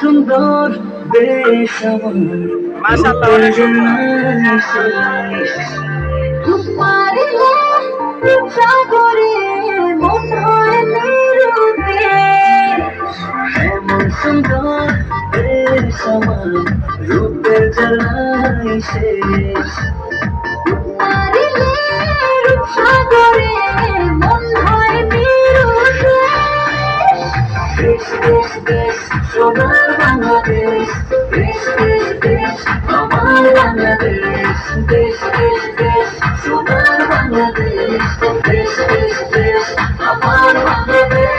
সুন্দর দেশ আমার মাশাআল্লাহ, অনেক মারিলে সাগরে জ্বালাই শেষ। সাগরে মন হয় নিরুতে দেশ দেশ দেশ সোনার বাংলাদেশ। দেশ দেশ দেশ আমার বাংলাদেশ। দেশ দেশ দেশ সোনার বাংলাদেশ। দেশ দেশ দেশ আমার বাংলাদেশ।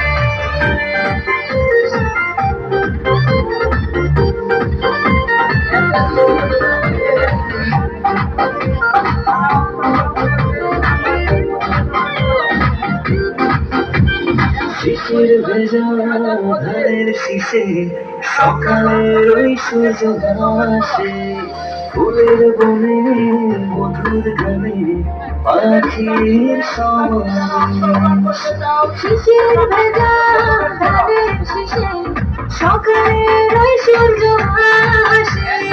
শিশির ভেজা ধানের শীষে, সকালের ওই সূর্য হাসে ফুলের বনে, মধুর গানে, পাখির শিশির ভেজা ধানের শীষে, সকালের ওই সূর্য হাসে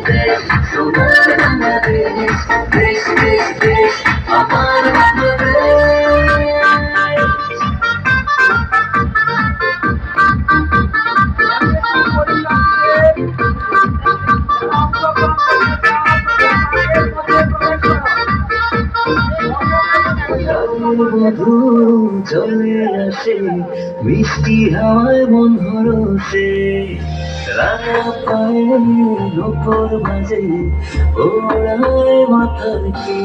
চলে আসে, মিষ্টি হাওয়ায় মন হরসে রাঙা পায়ে নকর মাঝে ওড়ায় মাথার কি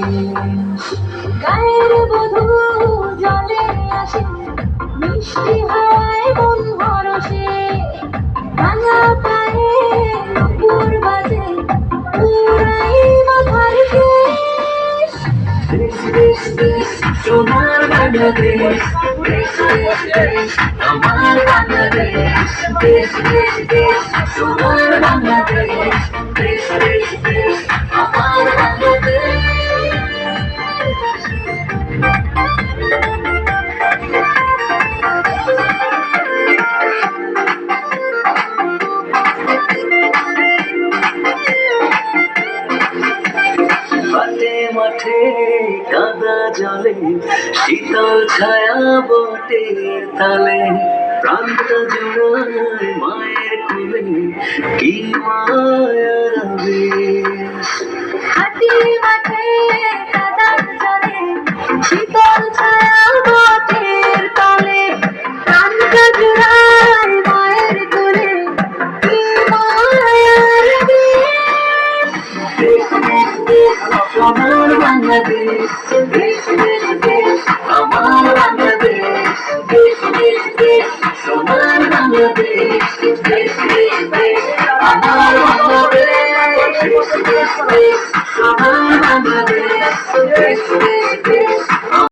গায়ের বধূ জলে আসে, মিষ্টি হাওয়ায় বাংলাদেশ দেশ দেশ দেশ আমার বাংলাদেশ দেশ দেশ দেশ সোনার বাংলাদেশ জলে শীতল ছায়া বটে তালে প্রান্ত জোড়ায় মায়ের কোলে কি মায়ার Thank you.